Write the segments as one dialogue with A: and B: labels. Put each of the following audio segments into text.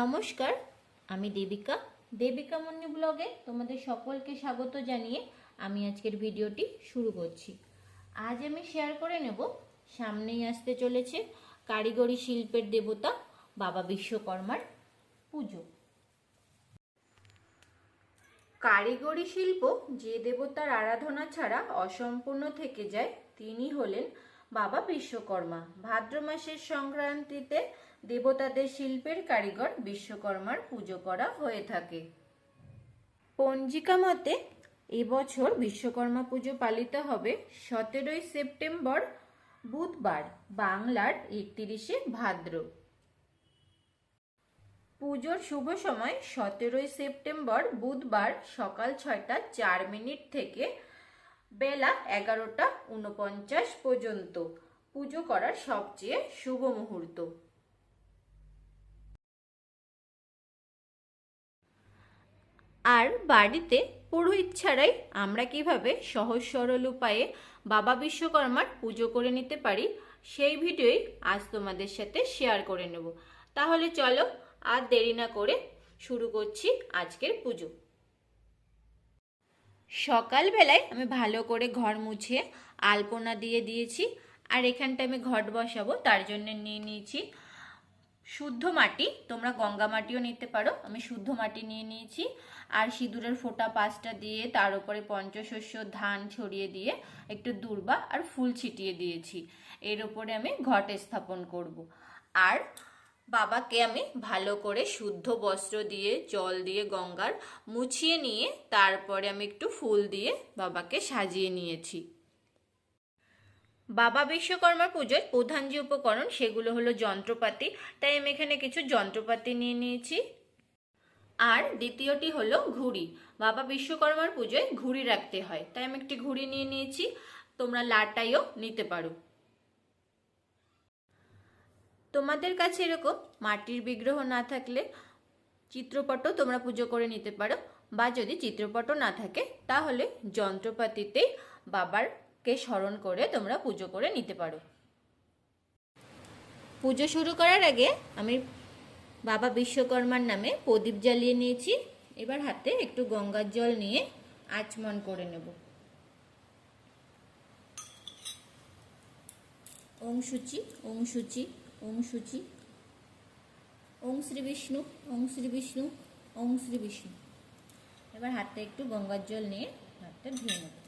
A: নমস্কার আমি দেবিকা দেবিকা মুন্নি ব্লগে তোমাদের সকলকে স্বাগত জানিয়ে আমি আজকের ভিডিওটি শুরু করছি আজ আমি শেয়ার করে নেব সামনেই আসতে চলেছে কারিগরি শিল্পের দেবতা বাবা বিশ্বকর্মার পুজো কারিগরি শিল্প যে দেবতার আরাধনা ছাড়া অসম্পূর্ণ থেকে যায় তিনি হলেন বাবা বিশ্বকর্মা ভাদ্র মাসের সংক্রান্তিতে দেবতাদের শিল্পের কারিগর বিশ্বকর্মার পুজো করা হয়ে থাকে পঞ্জিকা মতে এবছর বিশ্বকর্মা পুজো পালিত হবে সতেরোই সেপ্টেম্বর বুধবার বাংলার একত্রিশে ভাদ্র পুজোর শুভ সময় সতেরোই সেপ্টেম্বর বুধবার সকাল ছয়টা চার মিনিট থেকে বেলা এগারোটা উনপঞ্চাশ পর্যন্ত পুজো করার সবচেয়ে শুভ মুহূর্ত আর বাড়িতে পুরোহিত ছাড়াই আমরা কিভাবে সহজ সরল উপায়ে বাবা বিশ্বকর্মার পুজো করে নিতে পারি সেই ভিডিওই আজ তোমাদের সাথে শেয়ার করে নেব তাহলে চলো আর দেরি না করে শুরু করছি আজকের পুজো সকালবেলায় আমি ভালো করে ঘর মুছে আলপনা দিয়ে দিয়েছি আর এখানটা আমি ঘট বসাবো তার জন্য নিয়ে নিয়েছি শুদ্ধ মাটি তোমরা গঙ্গা মাটিও নিতে পারো আমি শুদ্ধ মাটি নিয়ে নিয়েছি আর সিঁদুরের ফোঁটা পাঁচটা দিয়ে তার উপরে পঞ্চশস্য ধান ছড়িয়ে দিয়ে একটু দূর্বা আর ফুল ছিটিয়ে দিয়েছি এর উপরে আমি ঘট স্থাপন করব। আর বাবাকে আমি ভালো করে শুদ্ধ বস্ত্র দিয়ে জল দিয়ে গঙ্গার মুছিয়ে নিয়ে তারপরে আমি একটু ফুল দিয়ে বাবাকে সাজিয়ে নিয়েছি বাবা বিশ্বকর্মা পুজোর প্রধান যে উপকরণ সেগুলো হলো যন্ত্রপাতি তাই আমি এখানে কিছু যন্ত্রপাতি নিয়ে নিয়েছি আর দ্বিতীয়টি হলো ঘুড়ি বাবা বিশ্বকর্মার পুজোয় ঘুড়ি রাখতে হয় তাই আমি একটি ঘুড়ি নিয়ে নিয়েছি তোমরা লাটাইও নিতে পারো তোমাদের কাছে এরকম মাটির বিগ্রহ না থাকলে চিত্রপটও তোমরা পুজো করে নিতে পারো বা যদি চিত্রপটও না থাকে তাহলে যন্ত্রপাতিতে বাবার কে স্মরণ করে তোমরা পুজো করে নিতে পারো পুজো শুরু করার আগে আমি বাবা বিশ্বকর্মার নামে প্রদীপ জ্বালিয়ে নিয়েছি এবার হাতে একটু গঙ্গার জল নিয়ে আচমন করে নেব ওং সূচি ওং সূচি ওং সূচি ওং শ্রী বিষ্ণু ওং শ্রী বিষ্ণু ওং শ্রী বিষ্ণু এবার হাতে একটু গঙ্গার জল নিয়ে হাতটা ধুয়ে নেবো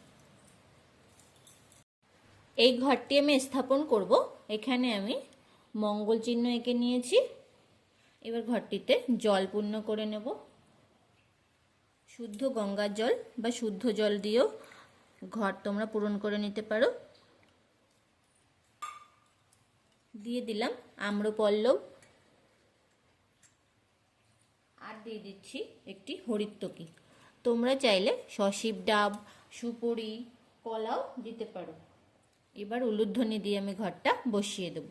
A: এই ঘরটি আমি স্থাপন করব এখানে আমি মঙ্গল চিহ্ন এঁকে নিয়েছি এবার ঘরটিতে জল পূর্ণ করে নেব শুদ্ধ গঙ্গার জল বা শুদ্ধ জল দিয়েও ঘর তোমরা পূরণ করে নিতে পারো দিয়ে দিলাম আম্রপল্লব আর দিয়ে দিচ্ছি একটি হরিত্বকি তোমরা চাইলে সশিব ডাব সুপুরি কলাও দিতে পারো এবার উলুধ্বনি দিয়ে আমি ঘরটা বসিয়ে দেব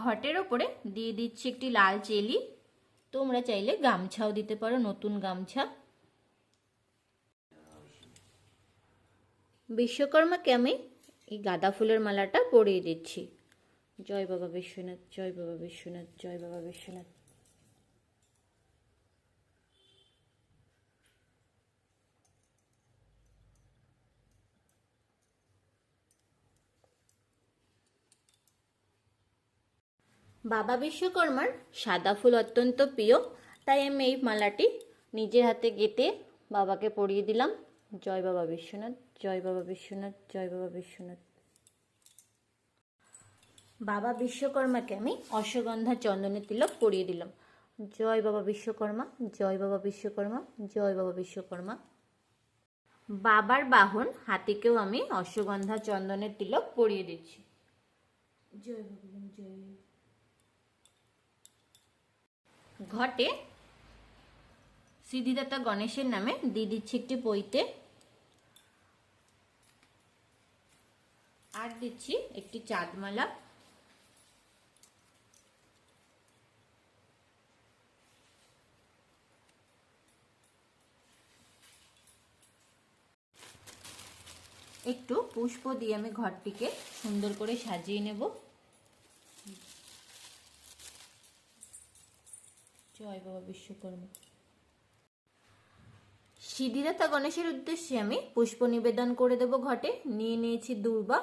A: ঘটের ওপরে দিয়ে দিচ্ছি একটি লাল চেলি তোমরা চাইলে গামছাও দিতে পারো নতুন গামছা বিশ্বকর্মাকে আমি এই গাঁদা ফুলের মালাটা পরিয়ে দিচ্ছি জয় বাবা বিশ্বনাথ জয় বাবা বিশ্বনাথ জয় বাবা বিশ্বনাথ বাবা বিশ্বকর্মার সাদা ফুল অত্যন্ত প্রিয় তাই আমি এই মালাটি নিজের হাতে গেঁথে বাবাকে পরিয়ে দিলাম জয় বাবা বিশ্বনাথ জয় বাবা বিশ্বনাথ জয় বাবা বিশ্বনাথ বাবা বিশ্বকর্মাকে আমি অশ্বগন্ধা চন্দনের তিলক পরিয়ে দিলাম জয় বাবা বিশ্বকর্মা জয় বাবা বিশ্বকর্মা জয় বাবা বিশ্বকর্মা বাবার বাহন হাতিকেও আমি অশ্বগন্ধা চন্দনের তিলক পরিয়ে দিচ্ছি জয় ভগবান জয় ঘটে সিদ্ধিদাতা গণেশের নামে দিয়ে দিচ্ছি একটি বইতে আর দিচ্ছি একটি চাঁদমালা একটু পুষ্প দিয়ে আমি ঘরটিকে সুন্দর করে সাজিয়ে নেবো জয় বাবা বিশ্বকর্মা সিদ্ধিদাতা গণেশের উদ্দেশ্যে আমি পুষ্প নিবেদন করে দেব ঘটে নিয়ে নিয়েছি দুর্বা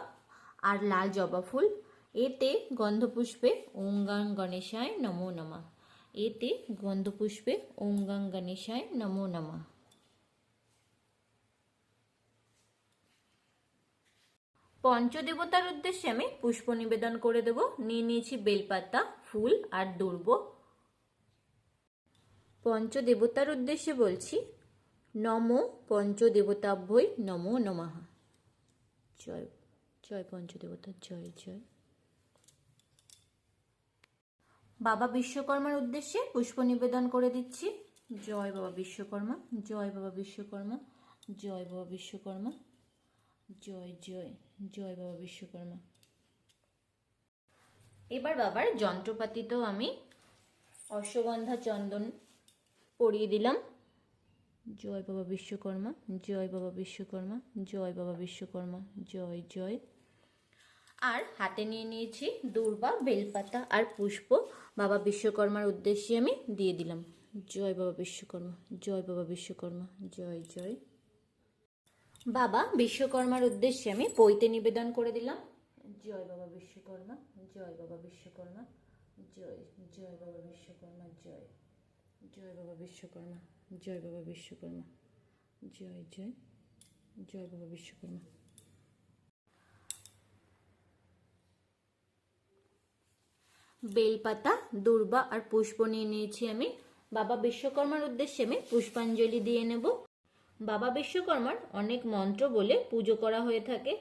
A: আর লাল জবা ফুল এতে গন্ধপুষ্পে ওং গাং গণেশায় নমো নমা এতে গন্ধপুষ্পে ওং গাং গণেশায় নমো নমা পঞ্চদেবতার উদ্দেশ্যে আমি পুষ্প নিবেদন করে দেব নিয়ে নিয়েছি বেলপাতা ফুল আর দুর্ব পঞ্চদেবতার উদ্দেশ্যে বলছি নম পঞ্চদেবতাভ্যই নম নমাহা জয় জয় পঞ্চদেবতা জয় জয় বাবা বিশ্বকর্মার উদ্দেশ্যে পুষ্প নিবেদন করে দিচ্ছি জয় বাবা বিশ্বকর্মা জয় বাবা বিশ্বকর্মা জয় বাবা বিশ্বকর্মা জয় জয় জয় বাবা বিশ্বকর্মা এবার বাবার যন্ত্রপাতিতেও আমি অশ্বগন্ধা চন্দন পরিয়ে দিলাম জয় বাবা বিশ্বকর্মা জয় বাবা বিশ্বকর্মা জয় বাবা বিশ্বকর্মা জয় জয় আর হাতে নিয়ে নিয়েছি দূর্বা বেলপাতা আর পুষ্প বাবা বিশ্বকর্মার উদ্দেশ্যে আমি দিয়ে দিলাম জয় বাবা বিশ্বকর্মা জয় বাবা বিশ্বকর্মা জয় জয় বাবা বিশ্বকর্মার উদ্দেশ্যে আমি পৈতে নিবেদন করে দিলাম জয় বাবা বিশ্বকর্মা জয় বাবা বিশ্বকর্মা জয় জয় বাবা বিশ্বকর্মা জয় জয় বাবা বিশ্বকর্মা জয় বাবা বিশ্বকর্মা জয় জয় জয় বাবা বিশ্বকর্মা বেলপাতা দুর্বা আর পুষ্প নিয়ে নিয়েছি আমি বাবা বিশ্বকর্মার উদ্দেশ্যে আমি পুষ্পাঞ্জলি দিয়ে নেব বাবা বিশ্বকর্মার অনেক মন্ত্র বলে পুজো করা হয়ে থাকে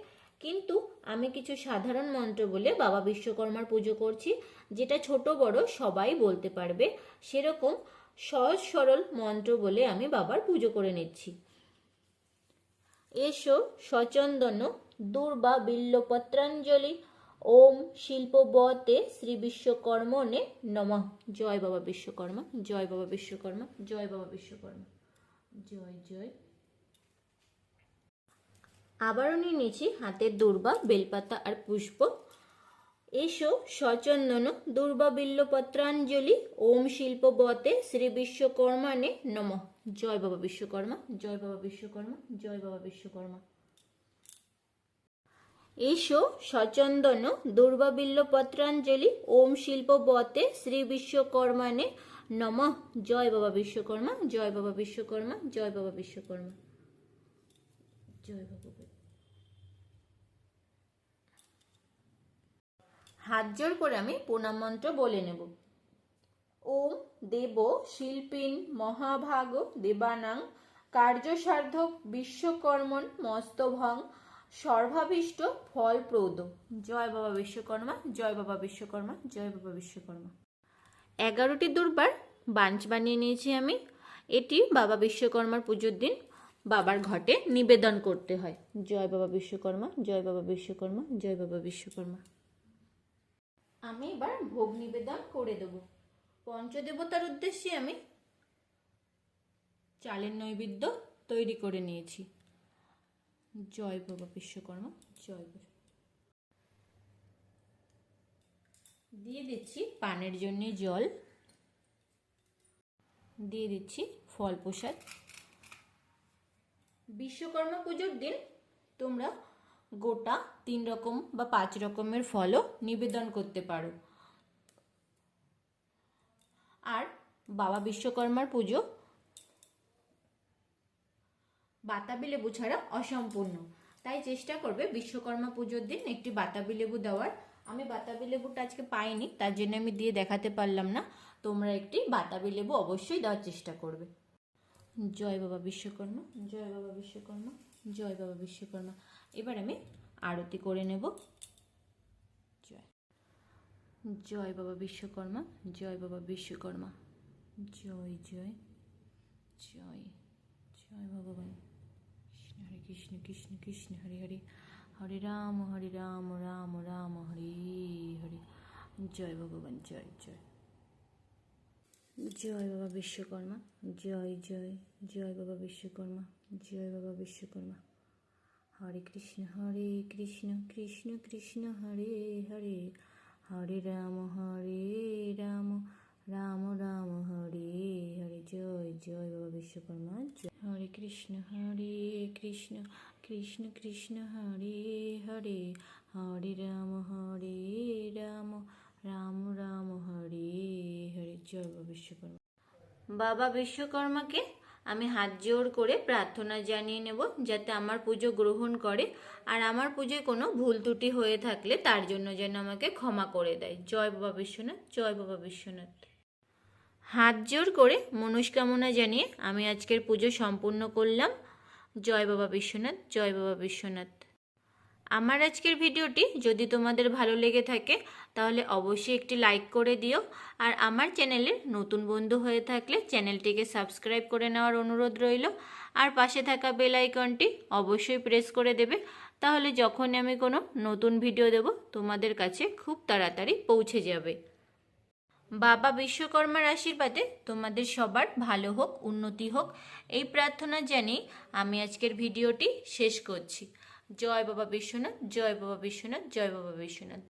A: কিন্তু আমি কিছু সাধারণ মন্ত্র বলে বাবা বিশ্বকর্মার পুজো করছি যেটা ছোট বড় সবাই বলতে পারবে সেরকম সহজ সরল মন্ত্র বলে আমি বাবার পুজো করে নিচ্ছি এসো সচন্দন দুর্বা বিল্লপত্রাঞ্জলি ওম শিল্পবতে শ্রী বিশ্বকর্মনে নম জয় বাবা বিশ্বকর্মা জয় বাবা বিশ্বকর্মা জয় বাবা বিশ্বকর্মা জয় জয় আবারও নিয়ে নিয়েছি হাতের দুর্বা বেলপাতা আর পুষ্প এসো সচন্দন দুর্বাবিল্যপত্রাঞ্জলি ওম শিল্প বতে শ্রী বিশ্বকর্মানে নম জয় বাবা বিশ্বকর্মা জয় বাবা বিশ্বকর্মা জয় বাবা বিশ্বকর্মা এসো সচন্দন দুর্বাবিল্যপত্রাঞ্জলি ওম শিল্প বতে শ্রী বিশ্বকর্মানে নম জয় বাবা বিশ্বকর্মা জয় বাবা বিশ্বকর্মা জয় বাবা বিশ্বকর্মা জয় বাবা হাত জোর করে আমি প্রণাম মন্ত্র বলে নেব ওম দেব শিল্পীন মহাভাগ দেবানাং কার্যসার্ধক বিশ্বকর্মণ মস্তভং সর্বাবিষ্ট ফলপ্রদ জয় বাবা বিশ্বকর্মা জয় বাবা বিশ্বকর্মা জয় বাবা বিশ্বকর্মা এগারোটি দুর্বার বাঞ্চ বানিয়ে নিয়েছি আমি এটি বাবা বিশ্বকর্মার পুজোর দিন বাবার ঘটে নিবেদন করতে হয় জয় বাবা বিশ্বকর্মা জয় বাবা বিশ্বকর্মা জয় বাবা বিশ্বকর্মা আমি এবার ভোগ নিবেদন করে দেব পঞ্চদেবতার উদ্দেশ্যে আমি চালের নৈবেদ্য তৈরি করে নিয়েছি জয় বাবা বিশ্বকর্মা জয় দিয়ে দিচ্ছি পানের জন্য জল দিয়ে দিচ্ছি ফল প্রসাদ বিশ্বকর্মা পুজোর দিন তোমরা গোটা তিন রকম বা পাঁচ রকমের ফলও নিবেদন করতে পারো আর বাবা বিশ্বকর্মার পুজো বাতাবি লেবু ছাড়া অসম্পূর্ণ তাই চেষ্টা করবে বিশ্বকর্মা পুজোর দিন একটি বাতাবি লেবু দেওয়ার আমি বাতাবি লেবুটা আজকে পাইনি তার জন্য আমি দিয়ে দেখাতে পারলাম না তোমরা একটি বাতাবি লেবু অবশ্যই দেওয়ার চেষ্টা করবে জয় বাবা বিশ্বকর্মা জয় বাবা বিশ্বকর্মা জয় বাবা বিশ্বকর্মা এবার আমি আরতি করে নেব জয় জয় বাবা বিশ্বকর্মা জয় বাবা বিশ্বকর্মা জয় জয় জয় জয় ভগবান কৃষ্ণ হরে কৃষ্ণ কৃষ্ণ কৃষ্ণ হরে হরে হরে রাম হরে রাম রাম রাম হরে হরে জয় ভগবান জয় জয় জয় বাবা বিশ্বকর্মা জয় জয় জয় বাবা বিশ্বকর্মা জয় বাবা বিশ্বকর্মা হরে কৃষ্ণ হরে কৃষ্ণ কৃষ্ণ কৃষ্ণ হরে হরে হরে রাম হরে রাম রাম রাম হরে হরে জয় জয় বাবা বিশ্বকর্মা হরে কৃষ্ণ হরে কৃষ্ণ কৃষ্ণ কৃষ্ণ হরে হরে হরে রাম হরে রাম রাম রাম হরে হরে জয় বিশ্বকর্মা বাবা বিশ্বকর্মাকে আমি হাত জোর করে প্রার্থনা জানিয়ে নেব যাতে আমার পুজো গ্রহণ করে আর আমার পুজোয় কোনো ভুল ত্রুটি হয়ে থাকলে তার জন্য যেন আমাকে ক্ষমা করে দেয় জয় বাবা বিশ্বনাথ জয় বাবা বিশ্বনাথ হাত জোর করে মনস্কামনা জানিয়ে আমি আজকের পুজো সম্পূর্ণ করলাম জয় বাবা বিশ্বনাথ জয় বাবা বিশ্বনাথ আমার আজকের ভিডিওটি যদি তোমাদের ভালো লেগে থাকে তাহলে অবশ্যই একটি লাইক করে দিও আর আমার চ্যানেলের নতুন বন্ধু হয়ে থাকলে চ্যানেলটিকে সাবস্ক্রাইব করে নেওয়ার অনুরোধ রইল আর পাশে থাকা বেল আইকনটি অবশ্যই প্রেস করে দেবে তাহলে যখন আমি কোনো নতুন ভিডিও দেব তোমাদের কাছে খুব তাড়াতাড়ি পৌঁছে যাবে বাবা বিশ্বকর্মার আশীর্বাদে তোমাদের সবার ভালো হোক উন্নতি হোক এই প্রার্থনা জানিয়ে আমি আজকের ভিডিওটি শেষ করছি জয় বাবা বিশ্বনাথ জয় বাবা বিশ্বনাথ জয় বাবা বিশ্বনাথ